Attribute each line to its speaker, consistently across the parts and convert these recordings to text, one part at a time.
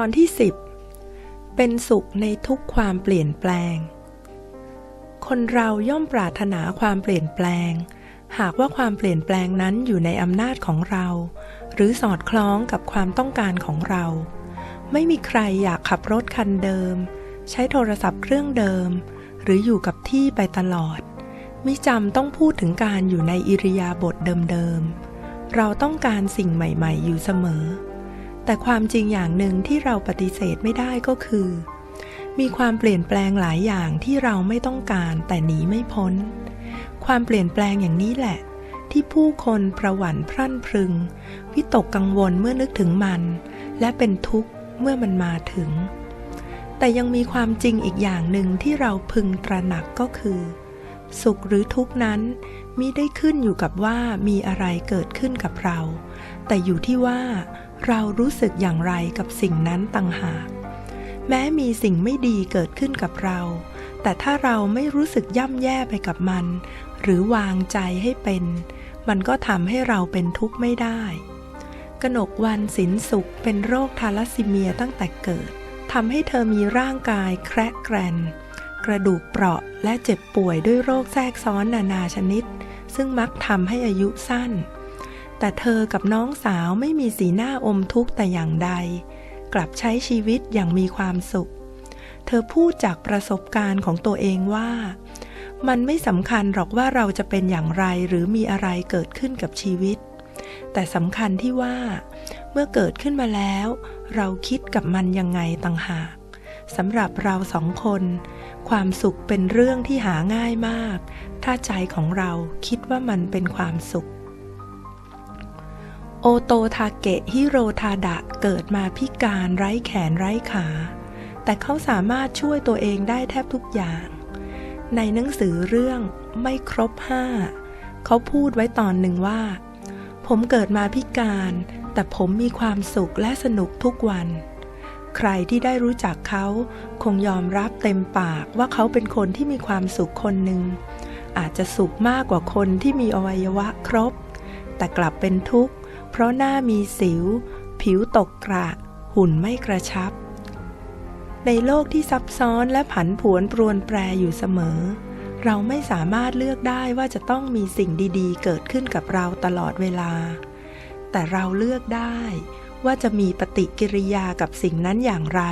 Speaker 1: ตอนที่ 10 เป็นสุขในทุกความเปลี่ยนแปลง คนเราย่อมปรารถนาความเปลี่ยนแปลง หากว่าความเปลี่ยนแปลงนั้นอยู่ในอำนาจของเรา หรือสอดคล้องกับความต้องการของเรา ไม่มีใครอยากขับรถคันเดิม ใช้โทรศัพท์เครื่องเดิม หรืออยู่กับที่ไปตลอด มิจำต้องพูดถึงการอยู่ในอิริยาบถเดิมๆ เราต้องการสิ่งใหม่ ๆ อยู่เสมอ แต่ความจริงอย่างหนึ่งที่เราปฏิเสธไม่ได้ก็คือ มีความเปลี่ยนแปลงหลายอย่างที่เราไม่ต้องการแต่หนีไม่พ้น ความเปลี่ยนแปลงอย่างนี้แหละ ที่ผู้คนประหวั่นพรั่นพรึง วิตกกังวลเมื่อนึกถึงมัน และเป็นทุกข์เมื่อมันมาถึง แต่ยังมีความจริงอีกอย่างหนึ่งที่เราพึงตระหนักก็คือ สุขหรือทุกข์นั้นมิได้ขึ้นอยู่กับว่ามีอะไรเกิดขึ้นกับเรา แต่อยู่ที่ว่า เรารู้สึกอย่างไรกับสิ่งนั้นต่างหาก แม้มีสิ่งไม่ดีเกิดขึ้นกับเรา แต่ถ้าเราไม่รู้สึกย่ำแย่ไปกับมัน หรือวางใจให้เป็น มันก็ทำให้เราเป็นทุกข์ไม่ได้ กนกวันสินสุขเป็นโรคทาลัสซีเมียตั้งแต่เกิดทำให้เธอมีร่างกายแคระแกรน กระดูกเปราะและเจ็บป่วยด้วยโรคแทรกซ้อนนานาชนิด ซึ่งมักทำให้อายุสั้น แต่เธอกับน้องสาวไม่มีสีหน้าอมทุกข์แต่อย่างใด กลับใช้ชีวิตอย่างมีความสุข เธอพูดจากประสบการณ์ของตัวเองว่า มันไม่สำคัญหรอกว่าเราจะเป็นอย่างไรหรือมีอะไรเกิดขึ้นกับชีวิต แต่สำคัญที่ว่า เมื่อเกิดขึ้นมาแล้ว เราคิดกับมันยังไงต่างหากสำหรับเราสองคน ความสุขเป็นเรื่องที่หาง่ายมาก ถ้าใจของเราคิดว่ามันเป็นความสุข โอโตทาเกะฮิโรทาดะเกิดมาพิการไร้แขนไร้ขา แต่เขาสามารถช่วยตัวเองได้แทบทุกอย่าง ในหนังสือเรื่องไม่ครบห้าเขาพูดไว้ตอนหนึ่งว่า ผมเกิดมาพิการ แต่ผมมีความสุขและสนุกทุกวัน ใครที่ได้รู้จักเขาคงยอมรับเต็มปากว่าเขาเป็นคนที่มีความสุขคนหนึ่งอาจจะสุขมากกว่าคนที่มีอวัยวะครบ แต่กลับเป็นทุกข์ เพราะหน้ามีสิว ผิวตกกระ หุ่นไม่กระชับ ในโลกที่ซับซ้อนและผันผวนปรวนแปรอยู่เสมอ เราไม่สามารถเลือกได้ว่าจะต้องมีสิ่งดีๆ เกิดขึ้นกับเราตลอดเวลา แต่เราเลือกได้ว่าจะมีปฏิกิริยากับสิ่งนั้นอย่างไร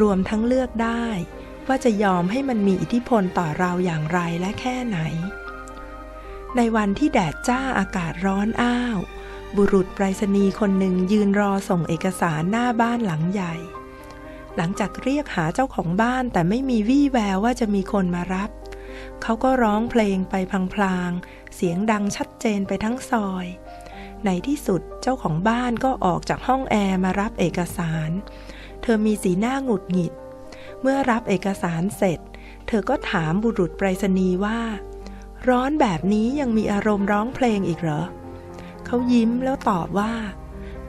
Speaker 1: รวมทั้งเลือกได้ว่าจะยอมให้มันมีอิทธิพลต่อเราอย่างไรและแค่ไหน ในวันที่แดดจ้าอากาศร้อนอ้าว บุรุษไปรษณีย์คนหนึ่งยืนรอส่งเอกสารหน้าบ้านหลังใหญ่ หลังจากเรียกหาเจ้าของบ้านแต่ไม่มีวี่แววว่าจะมีคนมารับ เขาก็ร้องเพลงไปพลางๆ เสียงดังชัดเจนไปทั้งซอย ในที่สุดเจ้าของบ้านก็ออกจากห้องแอร์มารับเอกสาร เธอมีสีหน้าหงุดหงิด เมื่อรับเอกสารเสร็จ เธอก็ถามบุรุษไปรษณีย์ว่า ร้อนแบบนี้ยังมีอารมณ์ร้องเพลงอีกเหรอ เขายิ้มแล้วตอบว่า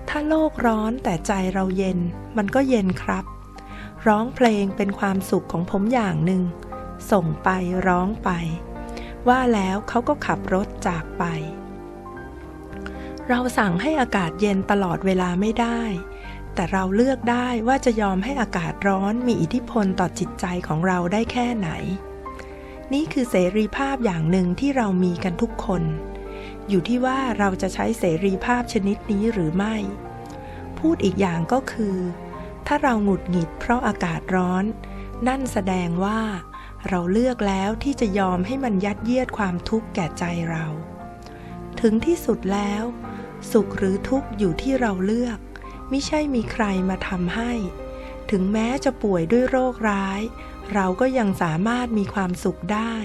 Speaker 1: ถ้าโลกร้อนแต่ใจเราเย็น มันก็เย็นครับ ร้องเพลงเป็นความสุขของผมอย่างหนึ่ง ส่งไปร้องไป ว่าแล้วเขาก็ขับรถจากไป เราสั่งให้อากาศเย็นตลอดเวลาไม่ได้ แต่เราเลือกได้ว่าจะยอมให้อากาศร้อนมีอิทธิพลต่อจิตใจของเราได้แค่ไหน นี่คือเสรีภาพอย่างหนึ่งที่เรามีกันทุกคน อยู่ที่ว่าเราจะใช้เสรีภาพชนิดนี้หรือไม่ พูดอีกอย่างก็คือ ถ้าเราหงุดหงิดเพราะอากาศร้อน นั่นแสดงว่า เราเลือกแล้วที่จะยอมให้มันยัดเยียดความทุกข์แก่ใจเรา ถึงที่สุดแล้ว สุขหรือทุกข์อยู่ที่เราเลือก ไม่ใช่มีใครมาทำให้ ถึงแม้จะป่วยด้วยโรคร้าย เราก็ยังสามารถมีความสุขได้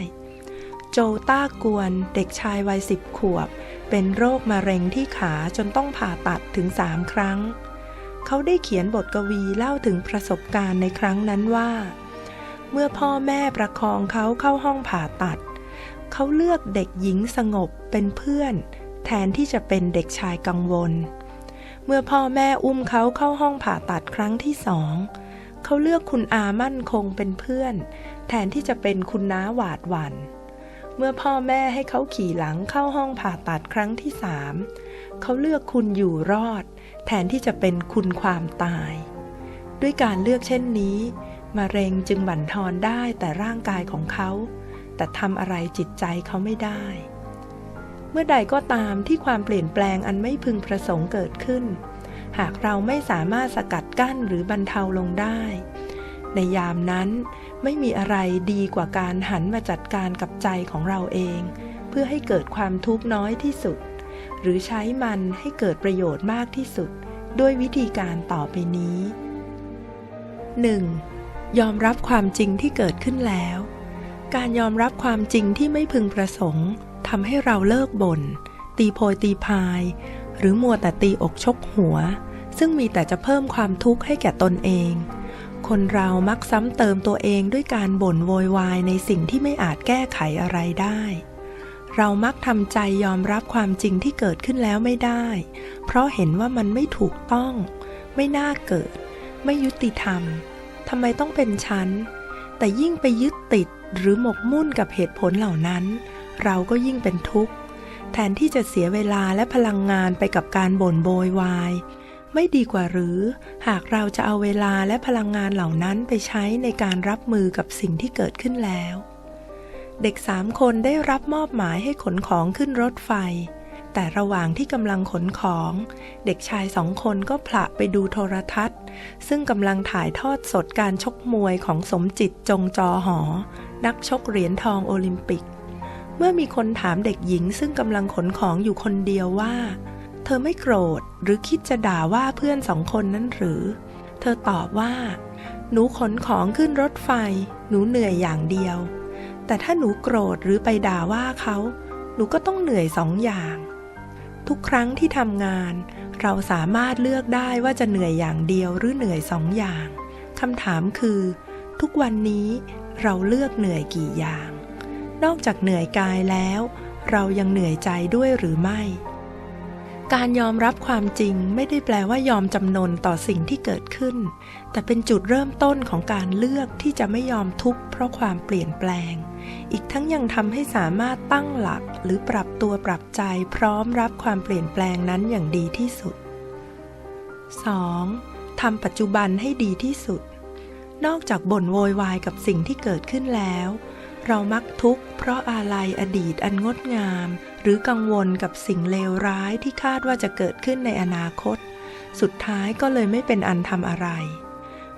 Speaker 1: โจต้ากวนเด็กชายวัยสิบขวบ เป็นโรคมะเร็งที่ขาจนต้องผ่าตัดถึงสามครั้ง เขาได้เขียนบทกวีเล่าถึงประสบการณ์ในครั้งนั้นว่า เมื่อพ่อแม่ประคองเขาเข้าห้องผ่าตัด เขาเลือกเด็กหญิงสงบเป็นเพื่อน แทนที่จะเป็นเด็กชายกังวล เมื่อพ่อแม่อุ้มเขาเข้าห้องผ่าตัดครั้งที่สองเขาเลือกคุณอามั่นคงเป็นเพื่อน แทนที่จะเป็นคุณน้าหวาดหวัน่น เมื่อพ่อแม่ให้เขาขี่หลังเข้าห้องผ่าตัดครั้งที่สามเขาเลือกคุณอยู่รอด แทนที่จะเป็นคุณความตาย ด้วยการเลือกเช่นนี้มะเร็งจึงบั่นทอนได้แต่ร่างกายของเขา แต่ทำอะไรจิตใจเขาไม่ได้ เมื่อใดก็ตามที่ความเปลี่ยนแปลงอันไม่พึงประสงค์เกิดขึ้น หากเราไม่สามารถสกัดกั้นหรือบรรเทาลงได้ ในยามนั้นไม่มีอะไรดีกว่าการหันมาจัดการกับใจของเราเอง เพื่อให้เกิดความทุกข์น้อยที่สุด หรือใช้มันให้เกิดประโยชน์มากที่สุด ด้วยวิธีการต่อไปนี้ 1. ยอมรับความจริงที่เกิดขึ้นแล้ว การยอมรับความจริงที่ไม่พึงประสงค์ทำให้เราเลิกบน่น ตีโพยตีพาย หรือมัวแต่ตีอกชกหัว ซึ่งมีแต่จะเพิ่มความทุกข์ให้แก่ตนเอง คนเรามักซ้ำเติมตัวเองด้วยการบ่นโวยวายในสิ่งที่ไม่อาจแก้ไขอะไรได้ เรามักทำใจยอมรับความจริงที่เกิดขึ้นแล้วไม่ได้ เพราะเห็นว่ามันไม่ถูกต้อง ไม่น่าเกิด ไม่ยุติธรรมทำไมต้องเป็นฉัน แต่ยิ่งไปยึดติดหรือหมกมุ่นกับเหตุผลเหล่านั้น เราก็ยิ่งเป็นทุกข์ แทนที่จะเสียเวลาและพลังงานไปกับการบ่นโวยวาย ไม่ดีกว่าหรือ หากเราจะเอาเวลาและพลังงานเหล่านั้นไปใช้ในการรับมือกับสิ่งที่เกิดขึ้นแล้ว เด็กสามคนได้รับมอบหมายให้ขนของขึ้นรถไฟ แต่ระหว่างที่กำลังขนของ เด็กชายสองคนก็ผละไปดูโทรทัศน์ ซึ่งกำลังถ่ายทอดสดการชกมวยของสมจิตจงจอหอ นักชกเหรียญทองโอลิมปิก เมื่อมีคนถามเด็กหญิงซึ่งกำลังขนของอยู่คนเดียวว่า เธอไม่โกรธหรือคิดจะด่าว่าเพื่อนสองคนนั้นหรือ เธอตอบว่า หนูขนของขึ้นรถไฟ หนูเหนื่อยอย่างเดียว แต่ถ้าหนูโกรธหรือไปด่าว่าเขา หนูก็ต้องเหนื่อยสองอย่าง ทุกครั้งที่ทำงาน เราสามารถเลือกได้ว่าจะเหนื่อยอย่างเดียวหรือเหนื่อยสองอย่างคำถามคือ ทุกวันนี้เราเลือกเหนื่อยกี่อย่าง นอกจากเหนื่อยกายแล้ว เรายังเหนื่อยใจด้วยหรือไม่ การยอมรับความจริงไม่ได้แปลว่ายอมจำนนต่อสิ่งที่เกิดขึ้น แต่เป็นจุดเริ่มต้นของการเลือกที่จะไม่ยอมทุกข์เพราะความเปลี่ยนแปลง อีกทั้งยังทำให้สามารถตั้งหลักหรือปรับตัวปรับใจพร้อมรับความเปลี่ยนแปลงนั้นอย่างดีที่สุด 2. ทำปัจจุบันให้ดีที่สุด นอกจากบ่นโวยวายกับสิ่งที่เกิดขึ้นแล้ว เรามักทุกข์เพราะอาลัยอดีตอันงดงาม หรือกังวลกับสิ่งเลวร้ายที่คาดว่าจะเกิดขึ้นในอนาคต สุดท้ายก็เลยไม่เป็นอันทำอะไร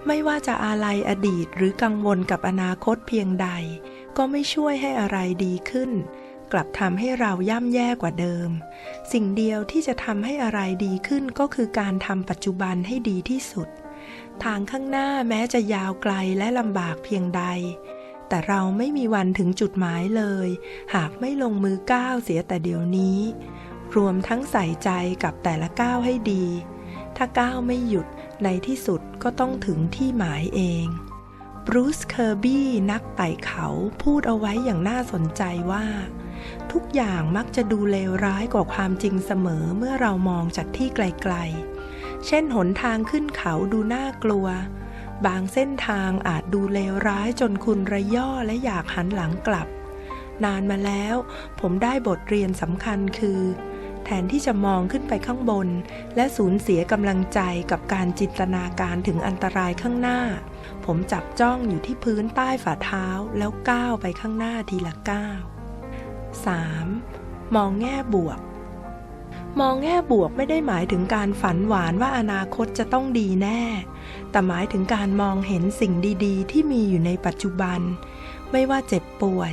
Speaker 1: ไม่ว่าจะอาลัยอดีตหรือกังวลกับอนาคตเพียงใด ก็ไม่ช่วยให้อะไรดีขึ้น กลับทำให้เราย่ำแย่กว่าเดิม สิ่งเดียวที่จะทำให้อะไรดีขึ้นก็คือการทำปัจจุบันให้ดีที่สุด ทางข้างหน้าแม้จะยาวไกลและลำบากเพียงใด แต่เราไม่มีวันถึงจุดหมายเลย หากไม่ลงมือก้าวเสียแต่เดี๋ยวนี้ รวมทั้งใส่ใจกับแต่ละก้าวให้ดี ถ้าก้าวไม่หยุดในที่สุดก็ต้องถึงที่หมายเองบรูซเคอร์บี้นักไต่เขาพูดเอาไว้อย่างน่าสนใจว่า ทุกอย่างมักจะดูเลวร้ายกว่าความจริงเสมอเมื่อเรามองจากที่ไกลๆ เช่นหนทางขึ้นเขาดูน่ากลัว บางเส้นทางอาจดูเลวร้ายจนคุณระย่อและอยากหันหลังกลับ นานมาแล้ว ผมได้บทเรียนสำคัญคือ แทนที่จะมองขึ้นไปข้างบน และสูญเสียกำลังใจกับการจินตนาการถึงอันตรายข้างหน้า ผมจับจ้องอยู่ที่พื้นใต้ฝ่าเท้าแล้วก้าวไปข้างหน้าทีละก้าว 3. มองแง่บวกมองแง่บวกไม่ได้หมายถึงการฝันหวานว่าอนาคตจะต้องดีแน่ แต่หมายถึงการมองเห็นสิ่งดีๆ ที่มีอยู่ในปัจจุบัน ไม่ว่าเจ็บป่วย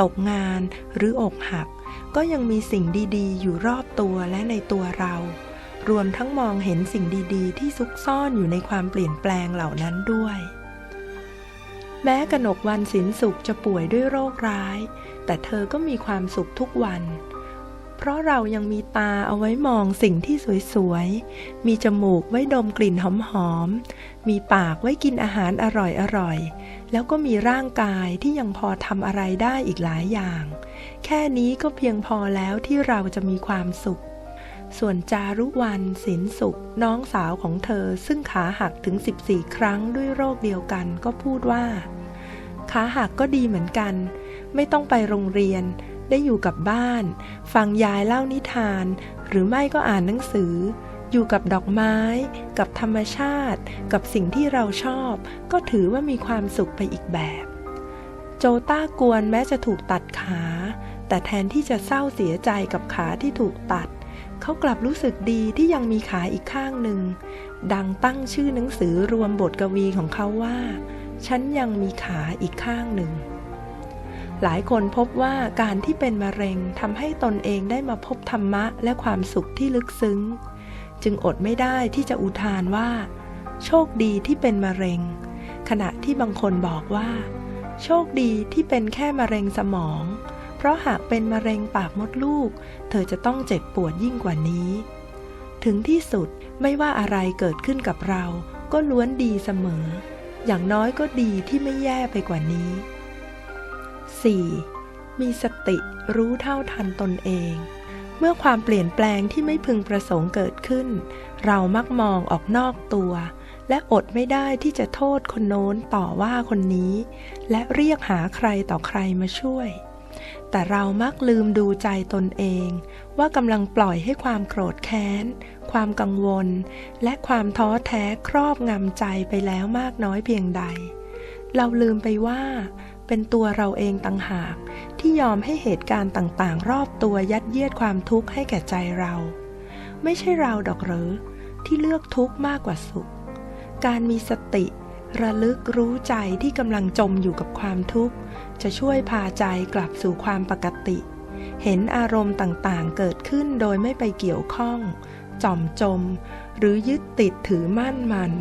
Speaker 1: ตกงาน หรืออกหัก ก็ยังมีสิ่งดีๆ อยู่รอบตัวและในตัวเรา รวมทั้งมองเห็นสิ่งดีๆ ที่ซุกซ่อนอยู่ในความเปลี่ยนแปลงเหล่านั้นด้วย แม้กนกวันสินสุขจะป่วยด้วยโรคร้าย แต่เธอก็มีความสุขทุกวันเพราะเรายังมีตาเอาไว้มองสิ่งที่สวยๆ มีจมูกไว้ดมกลิ่นหอม มีปากไว้กินอาหารอร่อยๆแล้วก็มีร่างกายที่ยังพอทำอะไรได้อีกหลายอย่าง แค่นี้ก็เพียงพอแล้วที่เราจะมีความสุข ส่วนจารุวันสินสุข น้องสาวของเธอซึ่งขาหักถึง 14 ครั้งด้วยโรคเดียวกันก็พูดว่า ขาหักก็ดีเหมือนกัน ไม่ต้องไปโรงเรียน ได้อยู่กับบ้าน ฟังยายเล่านิทาน หรือไม่ก็อ่านหนังสือ อยู่กับดอกไม้ กับธรรมชาติ กับสิ่งที่เราชอบ ก็ถือว่ามีความสุขไปอีกแบบ โจต้ากวนแม้จะถูกตัดขา แต่แทนที่จะเศร้าเสียใจกับขาที่ถูกตัด เขากลับรู้สึกดีที่ยังมีขาอีกข้างหนึ่ง ดังตั้งชื่อหนังสือรวมบทกวีของเขาว่า ฉันยังมีขาอีกข้างหนึ่งหลายคนพบว่าการที่เป็นมะเร็งทำให้ตนเองได้มาพบธรรมะและความสุขที่ลึกซึ้ง จึงอดไม่ได้ที่จะอุทานว่า โชคดีที่เป็นมะเร็ง ขณะที่บางคนบอกว่า โชคดีที่เป็นแค่มะเร็งสมอง เพราะหากเป็นมะเร็งปากมดลูก เธอจะต้องเจ็บปวดยิ่งกว่านี้ ถึงที่สุดไม่ว่าอะไรเกิดขึ้นกับเรา ก็ล้วนดีเสมอ อย่างน้อยก็ดีที่ไม่แย่ไปกว่านี้ 4. มีสติรู้เท่าทันตนเอง เมื่อความเปลี่ยนแปลงที่ไม่พึงประสงค์เกิดขึ้น เรามักมองออกนอกตัว และอดไม่ได้ที่จะโทษคนโน้นต่อว่าคนนี้ และเรียกหาใครต่อใครมาช่วย แต่เรามักลืมดูใจตนเอง ว่ากำลังปล่อยให้ความโกรธแค้น ความกังวล และความท้อแท้ครอบงำใจไปแล้วมากน้อยเพียงใด เราลืมไปว่า เป็นตัวเราเองต่างหาก ที่ยอมให้เหตุการณ์ต่างๆ รอบตัวยัดเยียดความทุกข์ให้แก่ใจเรา ไม่ใช่เราดอกเหรอที่เลือกทุกข์มากกว่าสุข การมีสติ ระลึกรู้ใจที่กำลังจมอยู่กับความทุกข์ จะช่วยพาใจกลับสู่ความปกติ เห็นอารมณ์ต่างๆ เกิดขึ้นโดยไม่ไปเกี่ยวข้อง จอมจม หรือยึดติดถือมั่นมัน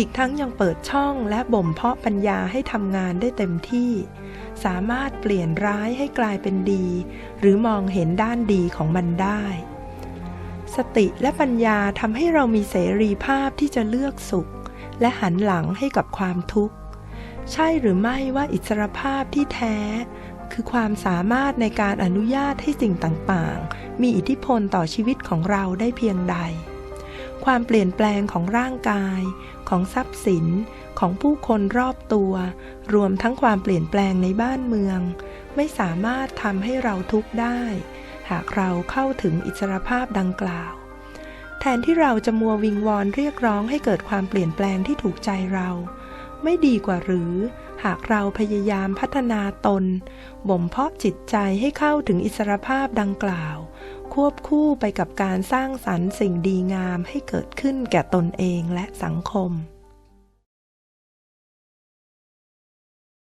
Speaker 1: อีกทั้งยังเปิดช่องและบ่มเพาะปัญญาให้ทำงานได้เต็มที่ สามารถเปลี่ยนร้ายให้กลายเป็นดี หรือมองเห็นด้านดีของมันได้ สติและปัญญาทำให้เรามีเสรีภาพที่จะเลือกสุข และหันหลังให้กับความทุกข์ ใช่หรือไม่ว่าอิสรภาพที่แท้ คือความสามารถในการอนุญาตให้สิ่งต่างๆ มีอิทธิพลต่อชีวิตของเราได้เพียงใด ความเปลี่ยนแปลงของร่างกาย ของทรัพย์สิน ของผู้คนรอบตัว รวมทั้งความเปลี่ยนแปลงในบ้านเมือง ไม่สามารถทำให้เราทุกข์ได้ หากเราเข้าถึงอิสรภาพดังกล่าว แทนที่เราจะมัววิงวอนเรียกร้องให้เกิดความเปลี่ยนแปลงที่ถูกใจเรา ไม่ดีกว่าหรือ หากเราพยายามพัฒนาตน บ่มเพาะจิตใจให้เข้าถึงอิสรภาพดังกล่าว ควบคู่ไปกับการสร้างสรรค์สิ่งดีงามให้เกิดขึ้นแก่ตนเองและสังคม